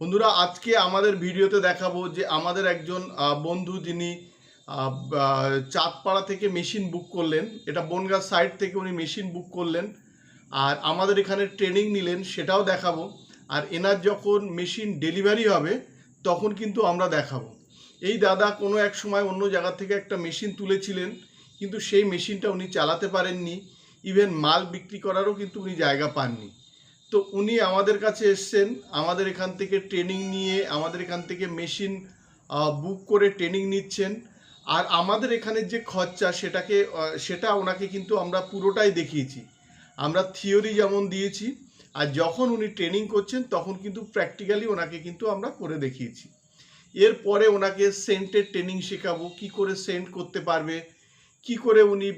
বন্ধুরা, আজকে আমাদের ভিডিওতে দেখাবো যে আমাদের একজন বন্ধু যিনি চাঁদপাড়া থেকে মেশিন বুক করলেন। এটা বনগাঁ সাইড থেকে উনি মেশিন বুক করলেন। আর আমাদের এখানে ট্রেনিং নিলেন, সেটাও দেখাবো। আর এনার যখন মেশিন ডেলিভারি হবে, তখন কিন্তু আমরা দেখাবো। এই দাদা কোনো এক সময় অন্য জায়গা থেকে একটা মেশিন তুলেছিলেন, কিন্তু সেই মেশিনটা উনি চালাতে পারেননি। ইভেন মাল বিক্রি করারও কিন্তু উনি জায়গা পাননি। তো উনি আমাদের কাছে এসছেন, আমাদের এখান থেকে ট্রেনিং নিয়ে, আমাদের এখান থেকে মেশিন বুক করে ট্রেনিং নিচ্ছেন। আর আমাদের এখানে যে খরচা সেটাকে সেটা ওনাকে কিন্তু আমরা পুরোটাই দেখিয়েছি। আমরা থিওরি যেমন দিয়েছি, আর যখন উনি ট্রেনিং করছেন, তখন কিন্তু প্র্যাকটিক্যালি ওনাকে কিন্তু আমরা করে দেখিয়েছি। এরপরে ওনাকে সেন্টের ট্রেনিং শেখাবো, কি করে সেন্ট করতে পারবে, কি করে উনি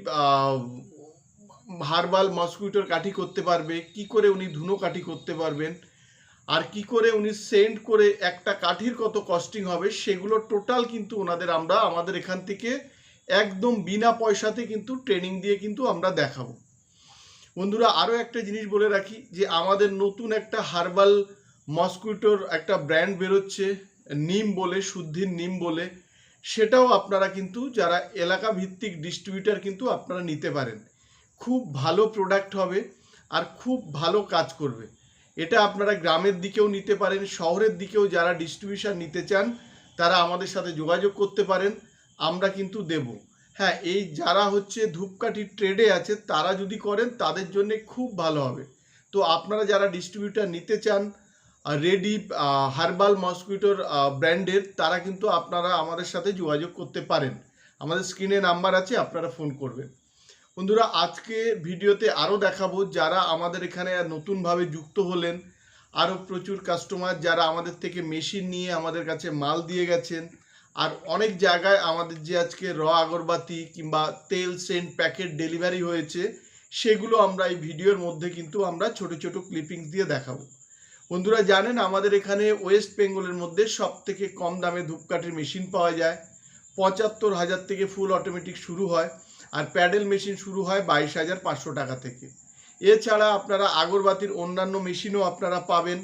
হার্বাল মসকুইটোর কাঠি করতে পারবে, কি করে উনি ধুনো কাঠি করতে পারবেন, আর কি করে উনি সেন্ড করে একটা কাঠির কত কস্টিং হবে, সেগুলো টোটাল কিন্তু ওনাদের আমরা, আমাদের এখান থেকে একদম বিনা পয়সাতে কিন্তু ট্রেনিং দিয়ে কিন্তু আমরা দেখাবো। বন্ধুরা, আরও একটা জিনিস বলে রাখি যে, আমাদের নতুন একটা হার্বাল মসকুইটোর একটা ব্র্যান্ড বেরোচ্ছে, নিম বলে, শুদ্ধির নিম বলে, সেটাও আপনারা কিন্তু, যারা এলাকা ভিত্তিক ডিস্ট্রিবিউটার কিন্তু আপনারা নিতে পারেন। খুব ভালো প্রোডাক্ট হবে আর খুব ভালো কাজ করবে। এটা আপনারা গ্রামের দিকেও নিতে পারেন, শহরের দিকেও যারা ডিস্ট্রিবিউশন নিতে চান, তারা আমাদের সাথে যোগাযোগ করতে পারেন, আমরা কিন্তু দেব। হ্যাঁ এই যারা হচ্ছে ধূপকাঠি ট্রেডে আছে, তারা যদি করেন, তাদের জন্য খুব ভালো হবে। তো আপনারা যারা ডিস্ট্রিবিউটার নিতে চান রেডি হার্বাল মসকুইটোর ব্র্যান্ডের তারা কিন্তু আপনারা আমাদের সাথে যোগাযোগ করতে পারেন। আমাদের স্ক্রিনে নাম্বার আছে, আপনারা ফোন করবেন। বন্ধুরা, আজকে ভিডিওতে আরও দেখাবো যারা আমাদের এখানে নতুনভাবে যুক্ত হলেন আরও প্রচুর কাস্টমার যারা আমাদের থেকে মেশিন নিয়ে আমাদের কাছে মাল দিয়ে গেছেন, আর অনেক জায়গায় আমাদের যে আজকে র আগরবাতি কিংবা তেল সেন্ট প্যাকেট ডেলিভারি হয়েছে, সেগুলো আমরা এই ভিডিওর মধ্যে কিন্তু আমরা ছোট ছোট ক্লিপিংস দিয়ে দেখাবো। বন্ধুরা, জানেন আমাদের এখানে ওয়েস্ট বেঙ্গলের মধ্যে সব থেকে কম দামে ধূপকাঠির মেশিন পাওয়া যায়, পঁচাত্তর হাজার থেকে ফুল অটোমেটিক শুরু হয়। আর প্যাডেল মেশিন শুরু হয় বাইশ হাজার পাঁচশো টাকা থেকে। এছাড়া আপনারা আগরবাতির অন্যান্য মেশিনও আপনারা পাবেন।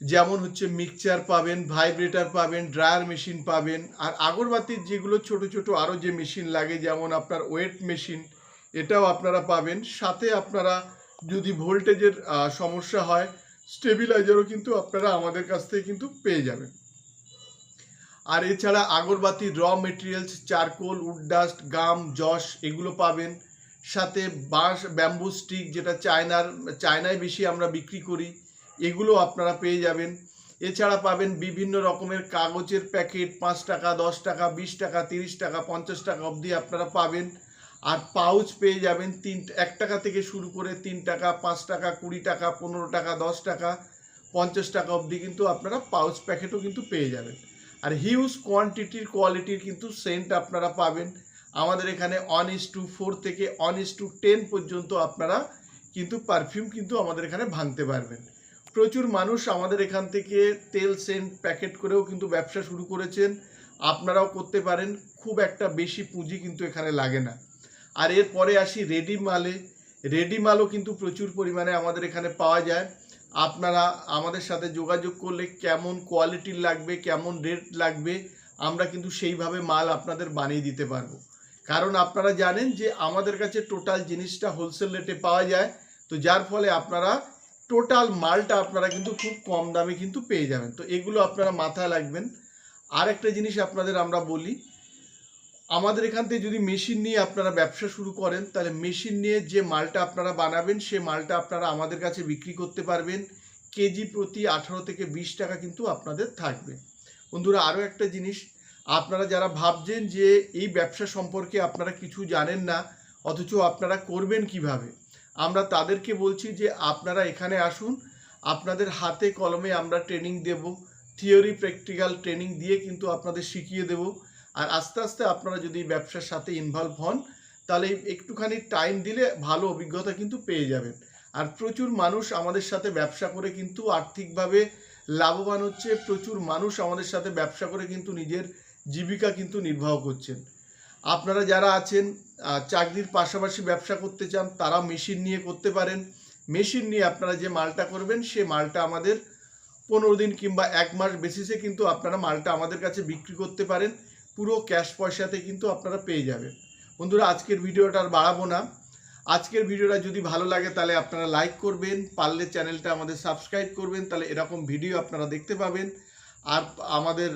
যেমন হচ্ছে মিক্সচার পাবেন, ভাইব্রেটার পাবেন, ড্রায়ার মেশিন পাবেন। আর আগরবাতির যেগুলো ছোট ছোট আরও যে মেশিন লাগে, যেমন আপনার ওয়েট মেশিন, এটাও আপনারা পাবেন। সাথে আপনারা যদি ভোল্টেজের সমস্যা হয়, স্টেবিলাইজারও কিন্তু আপনারা আমাদের কাছ থেকে কিন্তু পেয়ে যাবেন। আর এছাড়া আগরবাতির raw materials charcoal wood dust gum যশ এগুলো পাবেন। সাথে বাঁশ ব্যাম্বু স্টিক যেটা চায়নার, চায়নায় বেশি আমরা বিক্রি করি, এগুলো আপনারা পেয়ে যাবেন। এছাড়া পাবেন বিভিন্ন রকমের কাগজের প্যাকেট, পাঁচ টাকা, দশ টাকা, বিশ টাকা, তিরিশ টাকা, পঞ্চাশ টাকা অবধি আপনারা পাবেন। আর পাউচ পেয়ে যাবেন তিন, এক টাকা থেকে শুরু করে তিন টাকা, পাঁচ টাকা, কুড়ি টাকা, পনেরো টাকা, দশ টাকা, পঞ্চাশ টাকা অবধি কিন্তু আপনারা পাউচ প্যাকেটও কিন্তু পেয়ে যাবেন। আর হিউজ কোয়ান্টিটির কোয়ালিটির কিন্তু সেন্ট আপনারা পাবেন। আমাদের এখানে অন ইস টু ফোর থেকে অন ইস টু টেন পর্যন্ত আপনারা কিন্তু পারফিউম কিন্তু আমাদের এখানে ভাঙতে পারবেন। প্রচুর মানুষ আমাদের এখান থেকে তেল সেন্ট প্যাকেট করেও কিন্তু ব্যবসা শুরু করেছেন। আপনারাও করতে পারেন, খুব একটা বেশি পুঁজি কিন্তু এখানে লাগে না। আর এরপরে আসি রেডি মালে। রেডি মালও কিন্তু প্রচুর পরিমাণে আমাদের এখানে পাওয়া যায়। আপনারা আমাদের সাথে যোগাযোগ করলে কেমন কোয়ালিটির লাগবে, কেমন রেট লাগবে, আমরা কিন্তু সেইভাবে মাল আপনাদের বানিয়ে দিতে পারব। কারণ আপনারা জানেন যে আমাদের কাছে টোটাল জিনিসটা হোলসেল রেটে পাওয়া যায়, তো যার ফলে আপনারা টোটাল মালটা আপনারা কিন্তু খুব কম দামে কিন্তু পেয়ে যাবেন। তো এগুলো আপনারা মাথায় রাখবেন। আর একটা জিনিস আপনাদের আমরা বলি আমাদের এখান থেকে যদি মেশিন নিয়ে আপনারা ব্যবসা শুরু করেন, তাহলে মেশিন নিয়ে যে মালটা আপনারা বানাবেন, সে মালটা আপনারা আমাদের কাছে বিক্রি করতে পারবেন। কেজি প্রতি আঠারো থেকে বিশ টাকা কিন্তু আপনাদের থাকবে। বন্ধুরা আরও একটা জিনিস, আপনারা যারা ভাবছেন যে এই ব্যবসা সম্পর্কে আপনারা কিছু জানেন না, অথচ আপনারা করবেন কীভাবে? আমরা তাদেরকে বলছি যে আপনারা এখানে আসুন, আপনাদের হাতে কলমে আমরা ট্রেনিং দেব থিওরি প্র্যাকটিক্যাল ট্রেনিং দিয়ে কিন্তু আপনাদের শিখিয়ে দেব। আর আস্তে আস্তে আপনারা যদি ব্যবসার সাথে ইনভলভ হন, তাহলে একটুখানি টাইম দিলে ভালো অভিজ্ঞতা কিন্তু পেয়ে যাবেন। আর প্রচুর মানুষ আমাদের সাথে ব্যবসা করে কিন্তু আর্থিকভাবে লাভবান হচ্ছে, প্রচুর মানুষ আমাদের সাথে ব্যবসা করে কিন্তু নিজের জীবিকা কিন্তু নির্বাহ করছেন। আপনারা যারা আছেন চাকরির পাশাপাশি ব্যবসা করতে চান, তারা মেশিন নিয়ে করতে পারেন। মেশিন নিয়ে আপনারা যে মালটা করবেন, সে মালটা আমাদের পনেরো দিন কিংবা এক মাস বেসিসে কিন্তু আপনারা মালটা আমাদের কাছে বিক্রি করতে পারেন। পুরো ক্যাশ পয়সাতে কিন্তু আপনারা পেয়ে যাবেন। বন্ধুরা, আজকের ভিডিওটা আর বাড়াবো না। আজকের ভিডিওটা যদি ভালো লাগে, তাহলে আপনারা লাইক করবেন, পারলে চ্যানেলটা আমাদের সাবস্ক্রাইব করবেন, তাহলে এরকম ভিডিও আপনারা দেখতে পাবেন। আর আমাদের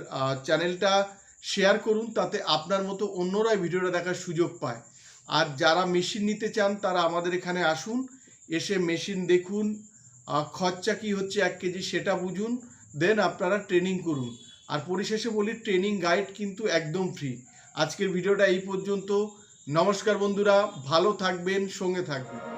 চ্যানেলটা শেয়ার করুন, তাতে আপনার মতো অন্যরা এই ভিডিওটা দেখার সুযোগ পায়। আর যারা মেশিন নিতে চান, তারা আমাদের এখানে আসুন, এসে মেশিন দেখুন খরচা কি হচ্ছে এক কেজি সেটা বুঝুন দেন আপনারা ট্রেনিং করুন। আর পরিশেষে বলি ট্রেনিং গাইড কিন্তু একদম ফ্রি আজকের ভিডিওটা এই পর্যন্ত। নমস্কার বন্ধুরা, ভালো থাকবেন, সঙ্গে থাকবেন।